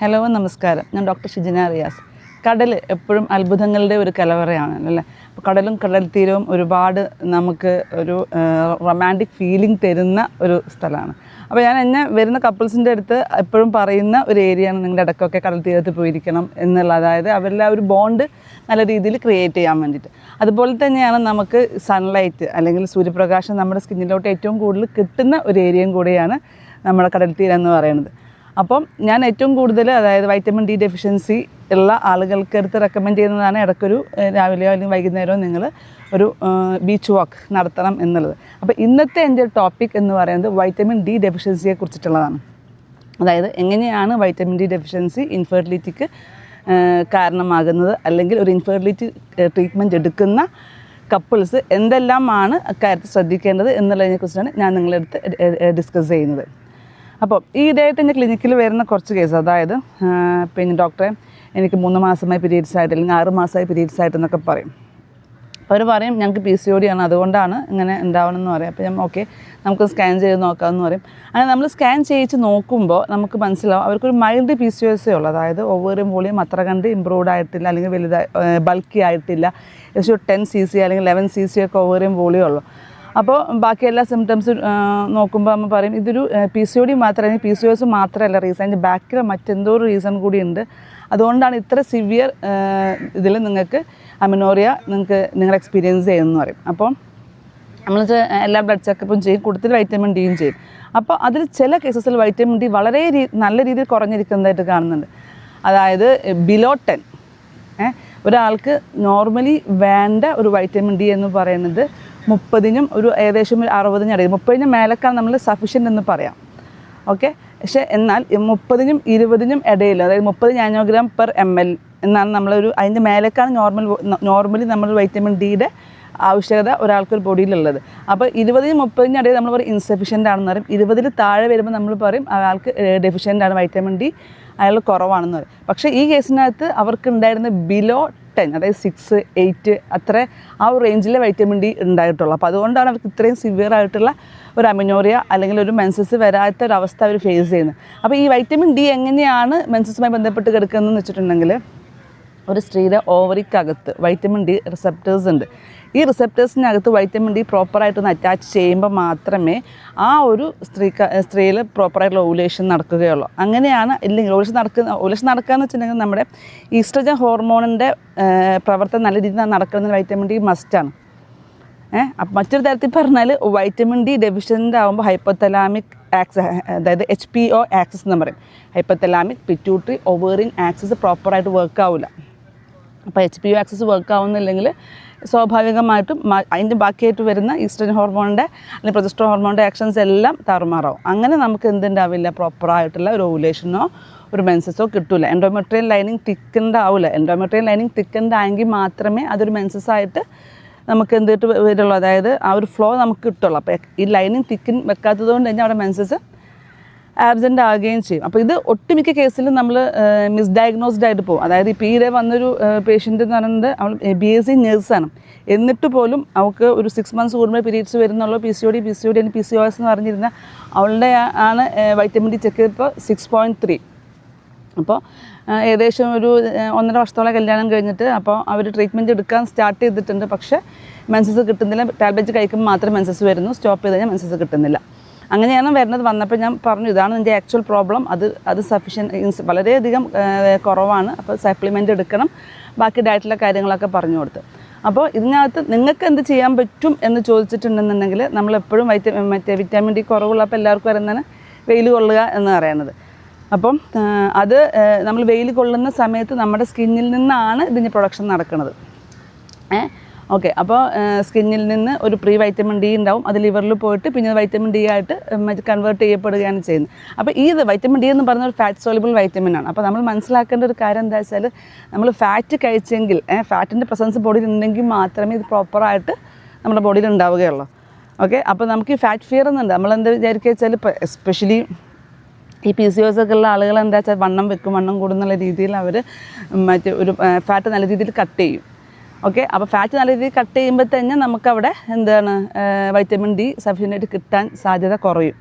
Hello നമസ്കാരം. ഞാൻ doctor Shijina Riyas. കടൽ എപ്പോഴും അത്ഭുതങ്ങളുടെ ഒരു കലവറയാണ് അല്ലേ? അപ്പോൾ കടലും കടൽ തീരവും ഒരുപാട് നമുക്ക് ഒരു റൊമാന്റിക് ഫീലിംഗ് തരുന്ന ഒരു സ്ഥലമാണ്. അപ്പോൾ ഞാൻ എന്നെ വരുന്ന കപ്പിൾസിന്റെ അടുത്ത് എപ്പോഴും പറയുന്ന ഒരു ഏരിയയാണ് നിങ്ങളുടെ ഇടയ്ക്കൊക്കെ കടൽ തീരത്ത് പോയിരിക്കണം എന്നുള്ള അതായത് അവരുടെ ഒരു ബോണ്ട് നല്ല രീതിയിൽ ക്രിയേറ്റ് ചെയ്യാൻ വേണ്ടിയിട്ട്. അതുപോലെ തന്നെയാണ് നമുക്ക് സൺലൈറ്റ് അല്ലെങ്കിൽ സൂര്യപ്രകാശം നമ്മുടെ സ്കിന്നിലോട്ട് ഏറ്റവും കൂടുതൽ കിട്ടുന്ന ഒരു ഏരിയയും കൂടിയാണ് നമ്മുടെ കടൽ തീരം എന്ന് പറയുന്നത്. അപ്പം ഞാൻ ഏറ്റവും കൂടുതൽ അതായത് വൈറ്റമിൻ ഡി ഡെഫിഷ്യൻസി ഉള്ള ആളുകൾക്ക് അടുത്ത് റെക്കമെൻഡ് ചെയ്യുന്നതാണ് ഇടയ്ക്കൊരു രാവിലെയോ അല്ലെങ്കിൽ വൈകുന്നേരമോ നിങ്ങൾ ഒരു ബീച്ച് വാക്ക് നടത്തണം എന്നുള്ളത്. അപ്പോൾ ഇന്നത്തെ എന്റെ ടോപ്പിക് എന്ന് പറയുന്നത് വൈറ്റമിൻ ഡി ഡെഫിഷ്യൻസിയെ കുറിച്ചിട്ടുള്ളതാണ്. അതായത് എങ്ങനെയാണ് വൈറ്റമിൻ ഡി ഡെഫിഷ്യൻസി ഇൻഫെർട്ടിലിറ്റിക്ക് കാരണമാകുന്നത് അല്ലെങ്കിൽ ഒരു ഇൻഫെർട്ടിലിറ്റി ട്രീറ്റ്മെന്റ് എടുക്കുന്ന കപ്പിൾസ് എന്തെല്ലാമാണ് അക്കാര്യത്തിൽ ശ്രദ്ധിക്കേണ്ടത് എന്നുള്ളതിനെക്കുറിച്ചാണ് ഞാൻ നിങ്ങളെടുത്ത് ഡിസ്കസ് ചെയ്യുന്നത്. അപ്പോൾ ഈ എന്റെ ക്ലിനിക്കിൽ വരുന്ന കുറച്ച് കേസ് അതായത് പിന്നെ ഡോക്ടറെ എനിക്ക് മൂന്ന് മാസമായി പീരീഡ്സ് ആയിട്ട് അല്ലെങ്കിൽ ആറ് മാസമായി പീരീഡ്സ് ആയിട്ട് എന്നൊക്കെ പറയും അവർ പറയും ഞങ്ങൾക്ക് പി സി ഒ ഡി ആണ് അതുകൊണ്ടാണ് ഇങ്ങനെ ഉണ്ടാവണമെന്ന് പറയും. അപ്പോൾ ഞാൻ ഓക്കെ നമുക്ക് സ്കാൻ ചെയ്ത് നോക്കാമെന്ന് പറയും. അങ്ങനെ നമ്മൾ സ്കാൻ ചെയ്യിച്ച് നോക്കുമ്പോൾ നമുക്ക് മനസ്സിലാവും അവർക്കൊരു മൈൽഡ് പി സി എസ് ഉള്ളൂ. അതായത് ഒവ്വൊരു വോളിയം അത്ര കണ്ട് ഇമ്പ്രൂവ്ഡ് ആയിട്ടില്ല അല്ലെങ്കിൽ വലുതായി ബൾക്കി ആയിട്ടില്ല ഏകദേശം ടെൻ സി സി അല്ലെങ്കിൽ ലെവൻ സി സി ഒക്കെ ഒവ്വൊരു വോളിയം ഉള്ളൂ. അപ്പോൾ ബാക്കി എല്ലാ സിംറ്റംസ് നോക്കുമ്പോൾ നമ്മൾ പറയും ഇതൊരു പി സി ഒ ഡി മാത്രമല്ല പി സി ഒ എസ് മാത്രമല്ല റീസൺ അതിന്റെ ബാക്കിൽ മറ്റെന്തോ ഒരു റീസൺ കൂടി ഉണ്ട്. അതുകൊണ്ടാണ് ഇത്ര സിവിയർ ഇതിൽ നിങ്ങൾക്ക് അമിനോറിയ നിങ്ങൾക്ക് നിങ്ങൾ എക്സ്പീരിയൻസ് ചെയ്യുന്നതെന്ന് പറയും. അപ്പോൾ നമ്മൾ എല്ലാ ബ്ലഡ് ചെക്കപ്പും ചെയ്യും കൂടുതൽ വൈറ്റമിൻ ഡിയും ചെയ്യും. അപ്പോൾ അതിൽ ചില കേസസിൽ വൈറ്റമിൻ ഡി വളരെ നല്ല രീതിയിൽ കുറഞ്ഞിരിക്കുന്നതായിട്ട് കാണുന്നുണ്ട്. അതായത് ബിലോ ടെൻ ഒരാൾക്ക് നോർമലി വേണ്ട ഒരു വൈറ്റമിൻ ഡി എന്ന് പറയുന്നത് മുപ്പതിനും ഒരു ഏകദേശം ഒരു അറുപതിനും ഇടയിൽ. മുപ്പതിനും മേലക്കാണ് നമ്മൾ സഫീഷ്യന്റ് എന്ന് പറയാം. ഓക്കെ പക്ഷേ എന്നാൽ മുപ്പതിനും ഇരുപതിനും ഇടയിൽ അതായത് മുപ്പത് നാനോഗ്രാം പെർ എം എൽ എന്നാണ് നമ്മളൊരു അതിന്റെ മേലേക്കാണ് നോർമൽ നോർമലി നമ്മൾ വൈറ്റമിൻ ഡിയുടെ ആവശ്യകത ഒരാൾക്കൊരു ബോഡിയിലുള്ളത് അപ്പോൾ ഇരുപതിനും മുപ്പതിനും ഇടയിൽ നമ്മൾ പറയും ഇൻസഫിഷ്യന്റ് ആണെന്ന് പറയും. ഇരുപതിൽ താഴെ വരുമ്പോൾ നമ്മൾ പറയും അയാൾക്ക് ഡെഫിഷ്യന്റ് ആണ് വൈറ്റമിൻ ഡി അയാൾ കുറവാണെന്ന് പറയും. പക്ഷേ ഈ കേസിനകത്ത് അവർക്ക് ഉണ്ടായിരുന്ന ബിലോ ടെൻ അതായത് സിക്സ് എയ്റ്റ് അത്ര ആ ഒരു റേഞ്ചിലെ വൈറ്റമിൻ ഡി ഉണ്ടായിട്ടുള്ളൂ. അപ്പോൾ അതുകൊണ്ടാണ് അവർക്ക് ഇത്രയും സിവിയർ ആയിട്ടുള്ള ഒരു അമിനോറിയ അല്ലെങ്കിൽ ഒരു മെൻസസ് വരാത്ത ഒരു അവസ്ഥ അവർ ഫേസ് ചെയ്യുന്നത്. അപ്പോൾ ഈ വൈറ്റമിൻ ഡി എങ്ങനെയാണ് മെൻസസുമായി ബന്ധപ്പെട്ട് കിടക്കുന്നതെന്ന് വെച്ചിട്ടുണ്ടെങ്കിൽ ഒരു സ്ത്രീയുടെ ഓവറിക്കകത്ത് വൈറ്റമിൻ ഡി റിസപ്റ്റേഴ്സ് ഉണ്ട്. ഈ റിസപ്റ്റേഴ്സിനകത്ത് വൈറ്റമിൻ ഡി പ്രോപ്പറായിട്ടൊന്ന് അറ്റാച്ച് ചെയ്യുമ്പോൾ മാത്രമേ ആ ഒരു സ്ത്രീ സ്ത്രീയിൽ പ്രോപ്പറായിട്ടുള്ള ഓവുലേഷൻ നടക്കുകയുള്ളൂ. അങ്ങനെയാണ് ഇല്ലെങ്കിൽ ഓവുലേഷൻ നടക്കുന്ന ഓവുലേഷൻ നടക്കുക എന്ന് വെച്ചിട്ടുണ്ടെങ്കിൽ നമ്മുടെ ഈസ്ട്രജൻ ഹോർമോണിന്റെ പ്രവർത്തനം നല്ല രീതിയിൽ നടക്കുന്ന വൈറ്റമിൻ ഡി മസ്റ്റാണ് ഏഹ് അപ്പം മറ്റൊരു തരത്തിൽ പറഞ്ഞാൽ വൈറ്റമിൻ ഡി ഡെഫിഷ്യന്റ് ആകുമ്പോൾ ഹൈപ്പോത്തലാമിക് ആക്സ് അതായത് എച്ച് പി ഒ ആക്സസ് എന്ന് പറയും. ഹൈപ്പോത്തലാമിക് പിറ്റ്യൂട്ടറി ഒവേറിൻ ആക്സസ് പ്രോപ്പറായിട്ട് വർക്ക് ആവില്ല അപ്പോൾ H P O axis work ആവുന്നില്ലെങ്കിൽ സ്വാഭാവികമായിട്ടും അതിന്റെ ബാക്കിയായിട്ട് വരുന്ന ഈസ്ട്രജൻ ഹോർമോണിന്റെ അല്ലെങ്കിൽ പ്രൊജസ്ട്രോ ഹോർമോണിന്റെ ആക്ഷൻസ് എല്ലാം താറുമാറാവും. അങ്ങനെ നമുക്ക് എന്തുണ്ടാവില്ല? പ്രോപ്പറായിട്ടുള്ള ഒരു ഓവുലേഷനോ ഒരു മെൻസസോ കിട്ടില്ല എൻഡോമെട്രിയൽ ലൈനിങ് തിക്കൻഡ് ആവില്ല എൻഡോമെട്രിയൽ ലൈനിങ് തിക്കൻഡ് ആയെങ്കിൽ മാത്രമേ അതൊരു മെൻസസ് ആയിട്ട് നമുക്ക് എന്തിട്ട് വരുള്ളൂ. അതായത് ആ ഒരു ഫ്ലോ നമുക്ക് കിട്ടുള്ളൂ. അപ്പോൾ ഈ ലൈനിങ് തിക്കൻ വെക്കാത്തത് കൊണ്ട് തന്നെ അവിടെ മെൻസസ് ആബ്സെന്റ് ആകുകയും ചെയ്യും. അപ്പോൾ ഇത് ഒട്ടുമിക്ക കേസിലും നമ്മൾ മിസ്ഡയഗ്നോസ്ഡ് ആയിട്ട് പോകും. അതായത് ഇപ്പോൾ ഈയിടെ വന്നൊരു പേഷ്യന്റ് എന്ന് പറയുന്നത് അവൾ ബി എസ് സി നേഴ്സാണ് എന്നിട്ട് പോലും അവൾക്ക് ഒരു സിക്സ് മന്ത്സ് കൂടുമ്പോൾ പീരീഡ്സ് വരുന്നുള്ളൂ. P C O D P C O D P C O S എന്ന് പറഞ്ഞിരുന്ന അവളുടെ ആണ് വൈറ്റമിൻ ഡി ചെക്ക് ഇപ്പോൾ സിക്സ് പോയിന്റ് ത്രീ അപ്പോൾ ഏകദേശം ഒരു ഒന്നര വർഷത്തോളം കല്യാണം കഴിഞ്ഞിട്ട് അപ്പോൾ അവർ ട്രീറ്റ്മെന്റ് എടുക്കാൻ സ്റ്റാർട്ട് ചെയ്തിട്ടുണ്ട്. പക്ഷേ മെൻസസ് കിട്ടുന്നില്ല. ടാബ്ലറ്റ് കഴിക്കുമ്പോൾ മാത്രം മെൻസസ് വരുന്നു. സ്റ്റോപ്പ് ചെയ്ത് കഴിഞ്ഞാൽ മെൻസസ് കിട്ടുന്നില്ല. അങ്ങനെയാണ് വരുന്നത്. വന്നപ്പോൾ ഞാൻ പറഞ്ഞു ഇതാണ് എന്റെ ആക്ച്വൽ പ്രോബ്ലം അത് അത് സഫീഷ്യൻ വളരെയധികം കുറവാണ്. അപ്പോൾ സപ്ലിമെന്റ് എടുക്കണം. ബാക്കി ഡയറ്റിലെ കാര്യങ്ങളൊക്കെ പറഞ്ഞു കൊടുത്ത്. അപ്പോൾ ഇതിനകത്ത് നിങ്ങൾക്ക് എന്ത് ചെയ്യാൻ പറ്റും എന്ന് ചോദിച്ചിട്ടുണ്ടെന്നുണ്ടെങ്കിൽ നമ്മളെപ്പോഴും വൈറ്റ മറ്റേ വിറ്റാമിൻ ഡി കുറവുള്ളപ്പോൾ എല്ലാവർക്കും വരുന്നതാണ് വെയിൽ കൊള്ളുക എന്ന് പറയുന്നത്. അപ്പം അത് നമ്മൾ വെയിൽ കൊള്ളുന്ന സമയത്ത് നമ്മുടെ സ്കിന്നിൽ നിന്നാണ് ഇതിന്റെ പ്രൊഡക്ഷൻ നടക്കുന്നത്. ഏ ഓക്കെ അപ്പോൾ സ്കിന്നിൽ നിന്ന് ഒരു പ്രീ വൈറ്റമിൻ ഡി ഉണ്ടാവും. അത് ലിവറിൽ പോയിട്ട് പിന്നെ വൈറ്റമിൻ ഡി ആയിട്ട് കൺവേർട്ട് ചെയ്യപ്പെടുകയാണ് ചെയ്യുന്നത്. അപ്പോൾ ഈ വൈറ്റമിൻ ഡി എന്ന് പറഞ്ഞ ഒരു ഫാറ്റ് സോളിബിൾ വൈറ്റമിൻ ആണ്. അപ്പോൾ നമ്മൾ മനസ്സിലാക്കേണ്ട ഒരു കാര്യം എന്താ വെച്ചാൽ നമ്മൾ ഫാറ്റ് കഴിച്ചെങ്കിൽ ഫാറ്റിന്റെ പ്രസൻസ് ബോഡിയിൽ ഉണ്ടെങ്കിൽ മാത്രമേ ഇത് പ്രോപ്പറായിട്ട് നമ്മുടെ ബോഡിയിൽ ഉണ്ടാവുകയുള്ളൂ. ഓക്കെ അപ്പോൾ നമുക്ക് ഈ ഫാറ്റ് ഫിയർ എന്നുണ്ട് നമ്മൾ എന്താ വിചാരിക്കുക വെച്ചാൽ ഇപ്പോൾ എസ്പെഷ്യലി ഈ പി സി ഒസ് ഒക്കെ ഉള്ള ആളുകൾ എന്താ വെച്ചാൽ വണ്ണം വെക്കും വണ്ണം കൂടുന്നുള്ള രീതിയിൽ അവർ മറ്റേ ഒരു ഫാറ്റ് നല്ല രീതിയിൽ കട്ട് ചെയ്യും. ഓക്കെ അപ്പോൾ ഫാറ്റ് നല്ല രീതിയിൽ കട്ട് ചെയ്യുമ്പോൾ തന്നെ നമുക്കവിടെ എന്താണ് വൈറ്റമിൻ ഡി സഫീഷ്യന്റായിട്ട് കിട്ടാൻ സാധ്യത കുറയും.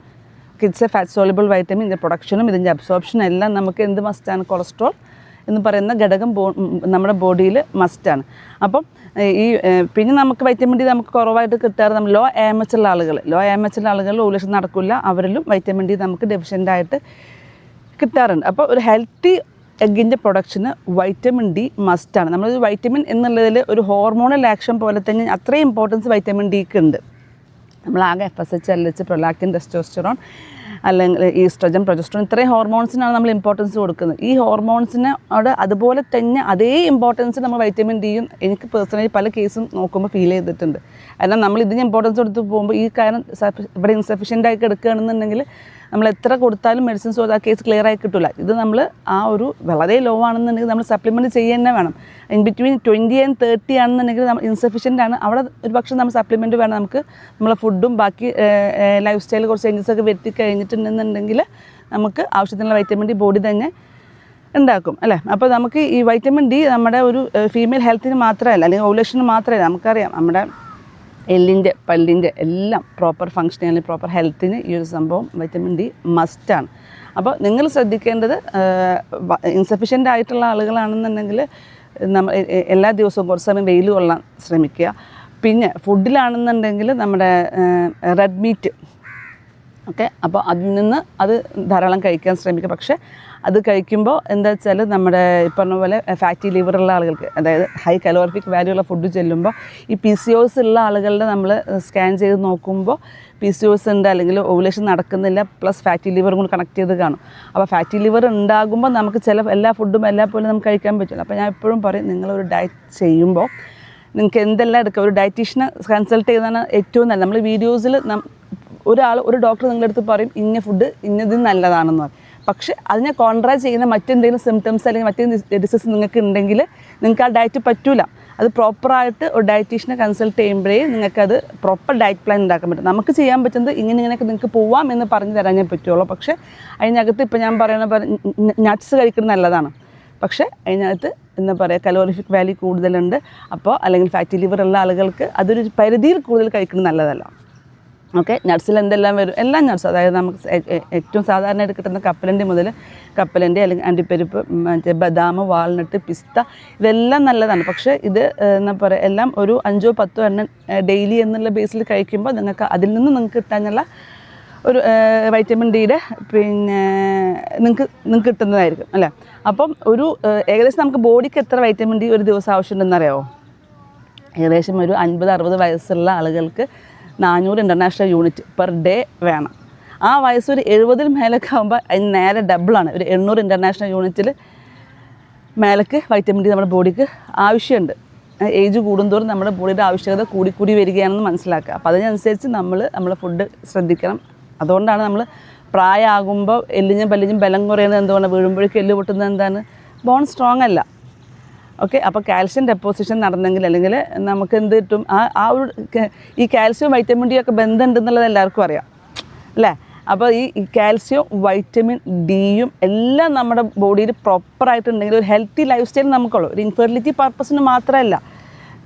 Kids a fat soluble vitamin ഇതിന്റെ പ്രൊഡക്ഷനും ഇതിന്റെ അബ്സോർപ്ഷനും എല്ലാം നമുക്ക് എന്ത് മസ്റ്റാണ് കൊളസ്ട്രോൾ എന്ന് പറയുന്ന ഘടകം ബോ നമ്മുടെ ബോഡിയിൽ മസ്റ്റാണ് അപ്പം ഈ പിന്നെ നമുക്ക് വൈറ്റമിൻ ഡി നമുക്ക് കുറവായിട്ട് കിട്ടാറ് നമ്മൾ ലോ എം എച്ച് ഉള്ള ആളുകൾ ലോ എം എച്ച് ഉള്ള ആളുകൾ ഓവുലേഷൻ നടക്കില്ല. അവരിലും വൈറ്റമിൻ ഡി നമുക്ക് ഡെഫിഷ്യന്റായിട്ട് കിട്ടാറുണ്ട്. അപ്പോൾ ഒരു ഹെൽത്തി എഗ്ഗിന്റെ പ്രൊഡക്ഷന് വൈറ്റമിൻ ഡി മസ്റ്റാണ്. നമ്മൾ വൈറ്റമിൻ എന്നുള്ളതിൽ ഒരു ഹോർമോണൽ ആക്ഷൻ പോലെ തന്നെ അത്രയും ഇമ്പോർട്ടൻസ് വൈറ്റമിൻ ഡിക്ക് ഉണ്ട്. നമ്മളാകെ F S H L H prolactin testosterone അല്ലെങ്കിൽ ഈസ്ട്രജൻ പ്രൊജസ്ട്രോൺ ഇത്രയും ഹോർമോൺസിനാണ് നമ്മൾ ഇമ്പോർട്ടൻസ് കൊടുക്കുന്നത്. ഈ ഹോർമോൺസിന് അവിടെ അതുപോലെ തന്നെ അതേ ഇമ്പോർട്ടൻസ് നമ്മൾ വൈറ്റമിൻ ഡിയും എനിക്ക് പേഴ്സണലി പല കേസും നോക്കുമ്പോൾ ഫീൽ ചെയ്തിട്ടുണ്ട്. കാരണം നമ്മൾ ഇതിന് ഇമ്പോർട്ടൻസ് കൊടുത്ത് പോകുമ്പോൾ ഈ കാരണം ഇവിടെ ഇൻസഫിഷ്യന്റ് ആയി കിടക്കുകയാണെന്നുണ്ടെങ്കിൽ നമ്മൾ എത്ര കൊടുത്താലും മെഡിസിൻസ് ആ കേസ് ക്ലിയർ ആയി കിട്ടില്ല ഇത് നമ്മൾ ആ ഒരു വളരെ ലോ ആണെന്നുണ്ടെങ്കിൽ നമ്മൾ സപ്ലിമെന്റ് ചെയ്യുക വേണം. In between twenty and thirty ആണെന്നുണ്ടെങ്കിൽ നമ്മൾ ഇൻസഫിഷ്യന്റ് ആണ്. അവിടെ ഒരു പക്ഷേ നമ്മൾ സപ്ലിമെന്റ് വേണം. നമുക്ക് നമ്മളെ ഫുഡും ബാക്കി ലൈഫ് സ്റ്റൈൽ കുറച്ച് ചേഞ്ചസ് ഒക്കെ വരുത്തി കഴിഞ്ഞിട്ടുണ്ടെന്നുണ്ടെങ്കിൽ നമുക്ക് ആവശ്യത്തിനുള്ള വൈറ്റമിൻ ഡി ബോഡി തന്നെ ഉണ്ടാക്കും അല്ലേ? അപ്പോൾ നമുക്ക് ഈ വൈറ്റമിൻ ഡി നമ്മുടെ ഒരു ഫീമെയിൽ ഹെൽത്തിന് മാത്രമല്ല അല്ലെങ്കിൽ ഓവുലേഷന് മാത്രമല്ല നമുക്കറിയാം. നമ്മുടെ എല്ലിന്റെ പല്ലിന്റെ എല്ലാം പ്രോപ്പർ ഫങ്ഷനിങ് അല്ലെങ്കിൽ പ്രോപ്പർ ഹെൽത്തിന് ഈ ഒരു സംഭവം വൈറ്റമിൻ ഡി മസ്റ്റാണ് അപ്പോൾ നിങ്ങൾ ശ്രദ്ധിക്കേണ്ടത് ഇൻസഫിഷ്യന്റ് ആയിട്ടുള്ള ആളുകളാണെന്നുണ്ടെങ്കിൽ നമ്മൾ എല്ലാ ദിവസവും കുറച്ച് സമയം വെയിൽ കൊള്ളാൻ ശ്രമിക്കുക. പിന്നെ ഫുഡിലാണെന്നുണ്ടെങ്കിൽ നമ്മുടെ റെഡ് മീറ്റ് ഓക്കെ അപ്പോൾ അതിൽ നിന്ന് അത് ധാരാളം കഴിക്കാൻ ശ്രമിക്കുക. പക്ഷേ അത് കഴിക്കുമ്പോൾ എന്താ വെച്ചാൽ നമ്മുടെ ഈ പറഞ്ഞ പോലെ ഫാറ്റി ലിവർ ഉള്ള ആളുകൾക്ക് അതായത് ഹൈ കലോറിഫിക് വാല്യൂ ഉള്ള ഫുഡ് ചെല്ലുമ്പോൾ ഈ പി സി ഒസ് ഉള്ള ആളുകളുടെ നമ്മൾ സ്കാൻ ചെയ്ത് നോക്കുമ്പോൾ പി സി ഒസ് ഉണ്ട് അല്ലെങ്കിൽ ഓവുലേഷൻ നടക്കുന്നില്ല പ്ലസ് ഫാറ്റി ലിവറും കൂടി കണക്ട് ചെയ്ത് കാണും. അപ്പോൾ ഫാറ്റി ലിവർ ഉണ്ടാകുമ്പോൾ നമുക്ക് ചില എല്ലാ ഫുഡും എല്ലാ പോലും നമുക്ക് കഴിക്കാൻ പറ്റില്ല അപ്പോൾ ഞാൻ എപ്പോഴും പറയും നിങ്ങളൊരു ഡയറ്റ് ചെയ്യുമ്പോൾ നിങ്ങൾക്ക് എന്തെല്ലാം എടുക്കാം ഒരു ഡയറ്റീഷ്യനെ കൺസൾട്ട് ചെയ്യുന്നതാണ് ഏറ്റവും നല്ല നമ്മൾ വീഡിയോസിൽ ഒരാൾ ഒരു ഡോക്ടർ നിങ്ങളുടെ അടുത്ത് പറയും ഇന്ന ഫുഡ് ഇന്നത് നല്ലതാണെന്ന് പറയും. പക്ഷെ അതിനെ കോൺട്രാ ചെയ്യുന്ന മറ്റെന്തെങ്കിലും സിംറ്റംസ് അല്ലെങ്കിൽ മറ്റെന്തെങ്കിലും ഡിസീസ് നിങ്ങൾക്ക് ഉണ്ടെങ്കിൽ നിങ്ങൾക്ക് ആ ഡയറ്റ് പറ്റൂല. അത് പ്രോപ്പറായിട്ട് ഒരു ഡയറ്റീഷ്യനെ കൺസൾട്ട് ചെയ്യുമ്പോഴേ നിങ്ങൾക്കത് പ്രോപ്പർ ഡയറ്റ് പ്ലാൻ ഉണ്ടാക്കാൻ പറ്റും. നമുക്ക് ചെയ്യാൻ പറ്റുന്നത് ഇങ്ങനെ ഇങ്ങനെയൊക്കെ നിങ്ങൾക്ക് പോവാം എന്ന് പറഞ്ഞു തരാനേ പറ്റുള്ളൂ. പക്ഷേ അതിനകത്ത് ഇപ്പോൾ ഞാൻ പറയുന്ന നട്ട്സ് കഴിക്കുന്നത് നല്ലതാണ്. പക്ഷേ അതിനകത്ത് എന്താ പറയുക കലോറിഫിക് വാല്യൂ കൂടുതലുണ്ട്. അപ്പോൾ അല്ലെങ്കിൽ ഫാറ്റി ലിവർ ഉള്ള ആളുകൾക്ക് അതൊരു പരിധിയിൽ കൂടുതൽ കഴിക്കുന്നത് നല്ലതല്ല. ഓക്കെ? നട്ട്സിൽ എന്തെല്ലാം വരും? എല്ലാം നട്സ് അതായത് നമുക്ക് ഏറ്റവും സാധാരണയായിട്ട് കിട്ടുന്ന കപ്പലണ്ടി മുതൽ കപ്പലണ്ടി അല്ലെങ്കിൽ അണ്ടിപ്പരിപ്പ് മറ്റേ ബദാം വാൾനട്ട് പിസ്ത ഇതെല്ലാം നല്ലതാണ്. പക്ഷേ ഇത് എന്താ പറയുക എല്ലാം ഒരു അഞ്ചോ പത്തോ എണ്ണം ഡെയിലി എന്നുള്ള ബേസിൽ കഴിക്കുമ്പോൾ നിങ്ങൾക്ക് അതിൽ നിന്ന് നിങ്ങൾക്ക് കിട്ടാനുള്ള ഒരു വൈറ്റമിൻ ഡിയുടെ പിന്നെ നിങ്ങൾക്ക് നിങ്ങൾക്ക് കിട്ടുന്നതായിരിക്കും അല്ലേ? അപ്പം ഒരു ഏകദേശം നമുക്ക് ബോഡിക്ക് എത്ര വൈറ്റമിൻ ഡി ഒരു ദിവസം ആവശ്യമുണ്ടെന്നറിയാമോ ഏകദേശം ഒരു അൻപത് അറുപത് വയസ്സുള്ള ആളുകൾക്ക് നാനൂറ് ഇന്റർനാഷണൽ യൂണിറ്റ് പെർ ഡേ വേണം. ആ വയസ്സ് ഒരു എഴുപതിൽ മേലൊക്കെ ആകുമ്പോൾ അതിന് നേരെ ഡബിളാണ് ഒരു എണ്ണൂറ് ഇന്റർനാഷണൽ യൂണിറ്റിൽ മേലക്ക് വൈറ്റമിൻ ഡി നമ്മുടെ ബോഡിക്ക് ആവശ്യമുണ്ട്. ഏജ് കൂടുന്തോറും നമ്മുടെ ബോഡിയുടെ ആവശ്യകത കൂടിക്കൂടി വരികയാണെന്ന് മനസ്സിലാക്കുക. അപ്പോൾ അതിനനുസരിച്ച് നമ്മൾ നമ്മളെ ഫുഡ് ശ്രദ്ധിക്കണം. അതുകൊണ്ടാണ് നമ്മൾ പ്രായമാകുമ്പോൾ എല്ലിഞ്ഞും പല്ലിഞ്ഞും ബലം കുറയുന്നത് എന്തുകൊണ്ട് വീഴുമ്പോഴേക്കും എല്ല് പൊട്ടുന്നത് എന്താണ്? ബോൺ സ്ട്രോങ് അല്ല. ഓക്കെ അപ്പോൾ കാൽഷ്യം ഡെപ്പോസിഷൻ നടന്നെങ്കിൽ അല്ലെങ്കിൽ നമുക്ക് എന്ത് കിട്ടും? ആ ആ ഒരു ഈ കാൽസ്യവും വൈറ്റമിൻ ഡി ഒക്കെ ബന്ധമുണ്ടെന്നുള്ളത് എല്ലാവർക്കും അറിയാം. അല്ലേ? അപ്പോൾ ഈ കാൽസ്യവും വൈറ്റമിൻ ഡിയും എല്ലാം നമ്മുടെ ബോഡിയിൽ പ്രോപ്പറായിട്ടുണ്ടെങ്കിൽ ഒരു ഹെൽത്തി ലൈഫ് സ്റ്റൈൽ നമുക്കുള്ളൂ. ഒരു ഇൻഫെർട്ടിലിറ്റി പർപ്പസിന് മാത്രമല്ല.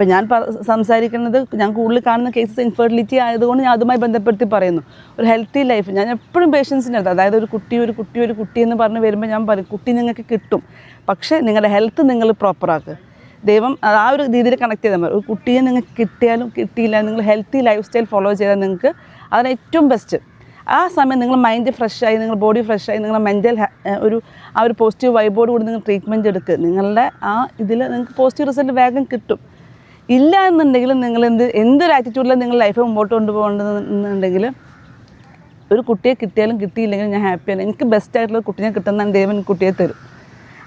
ഇപ്പം ഞാൻ സംസാരിക്കുന്നത് ഞാൻ കൂടുതൽ കാണുന്ന കേസസ് ഇൻഫെർട്ടിലിറ്റി ആയതുകൊണ്ട് ഞാൻ അതുമായി ബന്ധപ്പെടുത്തി പറയുന്നു. ഒരു ഹെൽത്തി ലൈഫ് ഞാൻ എപ്പോഴും പേഷ്യൻസിന്റെ അടുത്ത് അതായത് ഒരു കുട്ടി ഒരു കുട്ടി ഒരു കുട്ടി എന്ന് പറഞ്ഞ് വരുമ്പോൾ ഞാൻ പറയും കുട്ടി നിങ്ങൾക്ക് കിട്ടും പക്ഷേ നിങ്ങളുടെ ഹെൽത്ത് നിങ്ങൾ പ്രോപ്പറാക്കുക ദൈവം ആ ഒരു രീതിയിൽ കണക്ട് ചെയ്താൽ മതി. ഒരു കുട്ടിയെ നിങ്ങൾക്ക് കിട്ടിയാലും കിട്ടിയില്ല നിങ്ങൾ ഹെൽത്തി ലൈഫ് സ്റ്റൈൽ ഫോളോ ചെയ്താൽ നിങ്ങൾക്ക് അതാണ് ഏറ്റവും ബെസ്റ്റ് ആ സമയം നിങ്ങൾ മൈൻഡ് ഫ്രഷായി നിങ്ങൾ ബോഡി ഫ്രഷായി നിങ്ങളുടെ മെന്റൽ ഒരു ആ ഒരു പോസിറ്റീവ് വൈബോട് കൂടി നിങ്ങൾ ട്രീറ്റ്മെന്റ് എടുക്കുക നിങ്ങളുടെ ആ ഇതിൽ നിങ്ങൾക്ക് പോസിറ്റീവ് റിസൾട്ട് വേഗം കിട്ടും. ഇല്ല എന്നുണ്ടെങ്കിൽ നിങ്ങൾ എന്ത് എന്തൊരു ആറ്റിറ്റ്യൂഡിലാണ് നിങ്ങൾ ലൈഫ് മുമ്പോട്ട് കൊണ്ടുപോകേണ്ടതെന്നുണ്ടെങ്കിൽ ഒരു കുട്ടിയെ കിട്ടിയാലും കിട്ടിയില്ലെങ്കിലും ഞാൻ ഹാപ്പിയാണ് എനിക്ക് ബെസ്റ്റ് ആയിട്ടുള്ള കുട്ടിയെ കിട്ടുന്നതാണ് ദൈവം കുട്ടിയെ തരും.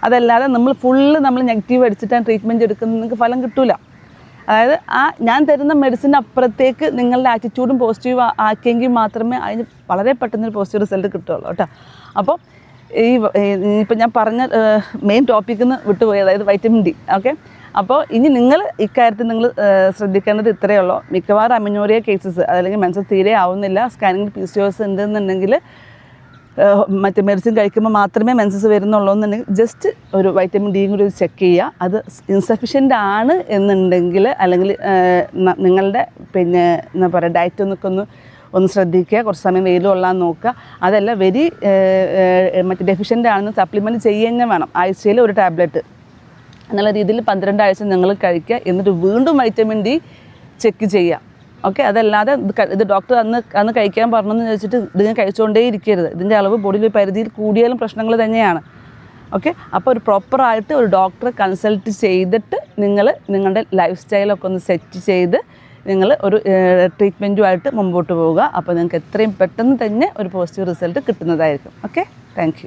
അതല്ലാതെ നമ്മൾ ഫുള്ള് നമ്മൾ നെഗറ്റീവ് അടിച്ചിട്ടാണ് ട്രീറ്റ്മെന്റ് എടുക്കുന്നത് നിങ്ങൾക്ക് ഫലം കിട്ടില്ല അതായത് ആ ഞാൻ തരുന്ന മെഡിസിൻ അപ്പുറത്തേക്ക് നിങ്ങളുടെ ആറ്റിറ്റ്യൂഡും പോസിറ്റീവ് ആക്കിയെങ്കിൽ മാത്രമേ അതിന് വളരെ പെട്ടെന്നൊരു പോസിറ്റീവ് റിസൾട്ട് കിട്ടുള്ളൂ കേട്ടോ. അപ്പോൾ ഈ ഇപ്പം ഞാൻ പറഞ്ഞ മെയിൻ ടോപ്പിക്കിൽ നിന്ന് വിട്ടുപോയി അതായത് വൈറ്റമിൻ ഡി ഓക്കെ അപ്പോൾ ഇനി നിങ്ങൾ ഇക്കാര്യത്തിൽ നിങ്ങൾ ശ്രദ്ധിക്കേണ്ടത് ഇത്രയേ ഉള്ളൂ. മിക്കവാറും അമിനോറിയ കേസസ് അല്ലെങ്കിൽ മെൻസസ് തീരെ ആവുന്നില്ല. സ്കാനിങ്ങിൽ പി സി ഒസ് ഉണ്ടെന്നുണ്ടെങ്കിൽ മറ്റേ മെഡിസിൻ കഴിക്കുമ്പോൾ മാത്രമേ മെൻസസ് വരുന്നുള്ളൂ എന്നുണ്ടെങ്കിൽ ജസ്റ്റ് ഒരു വൈറ്റമിൻ ഡിയും കൂടി ചെക്ക് ചെയ്യുക. അത് ഇൻസഫിഷ്യന്റ് ആണ് എന്നുണ്ടെങ്കിൽ അല്ലെങ്കിൽ നിങ്ങളുടെ പിന്നെ എന്താ പറയുക ഡയറ്റ് ഒന്നൊക്കെ ഒന്ന് ഒന്ന് ശ്രദ്ധിക്കുക. കുറച്ച് സമയം വെയിൽ കൊള്ളാൻ നോക്കുക. അതല്ല വെരി മറ്റേ ഡെഫിഷ്യന്റ് ആണെന്ന് സപ്ലിമെന്റ് ചെയ്യുക തന്നെ വേണം. ആഴ്ചയിൽ ഒരു ടാബ്ലറ്റ് എന്നുള്ള രീതിയിൽ പന്ത്രണ്ട് ആഴ്ച നിങ്ങൾ കഴിക്കുക. എന്നിട്ട് വീണ്ടും വൈറ്റമിൻ ഡി ചെക്ക് ചെയ്യുക. ഓക്കെ അതല്ലാതെ ഇത് ഡോക്ടർ അന്ന് അന്ന് കഴിക്കാൻ പറഞ്ഞെന്ന് ചോദിച്ചിട്ട് ഇതിങ്ങനെ കഴിച്ചുകൊണ്ടേ ഇരിക്കരുത്. ഇതിന്റെ അളവ് ബോഡിയിൽ പരിധിയിൽ കൂടിയാലും പ്രശ്നങ്ങൾ തന്നെയാണ്. ഓക്കെ അപ്പോൾ ഒരു പ്രോപ്പറായിട്ട് ഒരു ഡോക്ടറെ കൺസൾട്ട് ചെയ്തിട്ട് നിങ്ങൾ നിങ്ങളുടെ ലൈഫ് സ്റ്റൈലൊക്കെ ഒന്ന് സെറ്റ് ചെയ്ത് നിങ്ങൾ ഒരു ട്രീറ്റ്മെന്റുമായിട്ട് മുമ്പോട്ട് പോവുക. അപ്പോൾ നിങ്ങൾക്ക് എത്രയും പെട്ടെന്ന് തന്നെ ഒരു പോസിറ്റീവ് റിസൾട്ട് കിട്ടുന്നതായിരിക്കും. Okay thank